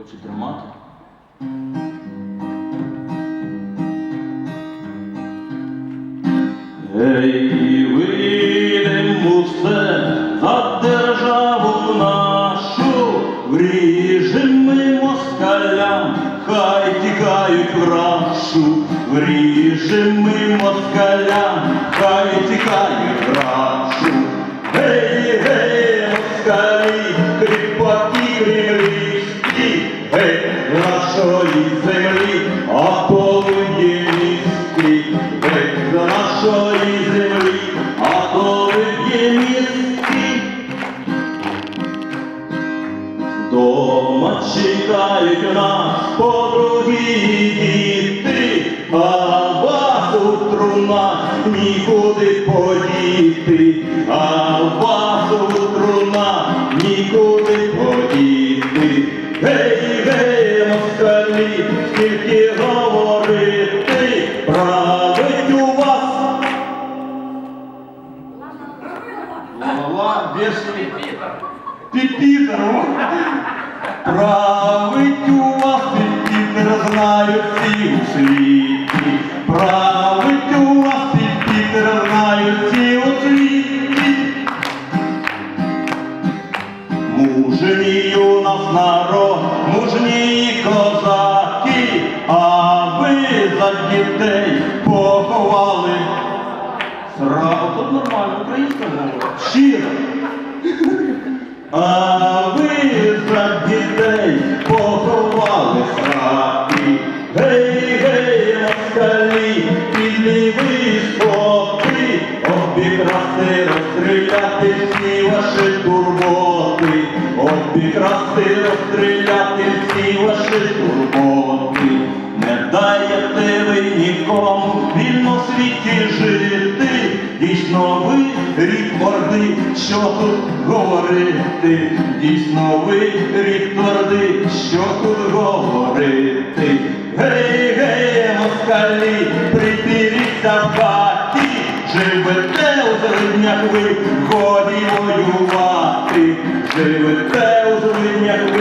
хоче тримати. Ей, вийдемо все за державу нашу, вріжемо москалям, хай тікають в рашу, вріжемо москалям, хай нашої землі, а полудні міські, гей, з нашої землі, а полудні міські. Дома чекають нас подруги діти, а вас у трунах нікуди подіти, а вас у трунах москалі, скільки говорити, править у вас. Голова вешает Пипитеру. Править у вас Пітер знають всі у світі. Править у вас Пітер знають всі у світі. Мужній у нас народ, поховали. Сраво, тут нормально, українська мова. Щиро. А ви за дітей поховали сраки. Гей, гей, москалі, підлі ви споки, обікрасти, розстріляти всі ваші турботи, обікрасти, розстріляти всі ваші турботи. Даєте ви нікому в вільно світі жити, дійсно ви рік морди, що тут говорити, дійсно ви рік тверди, що тут говорити. Гей, гей, москалі, припіріться в хаті, живете у злиднях ви, годі воювати, живете у злиднях ви,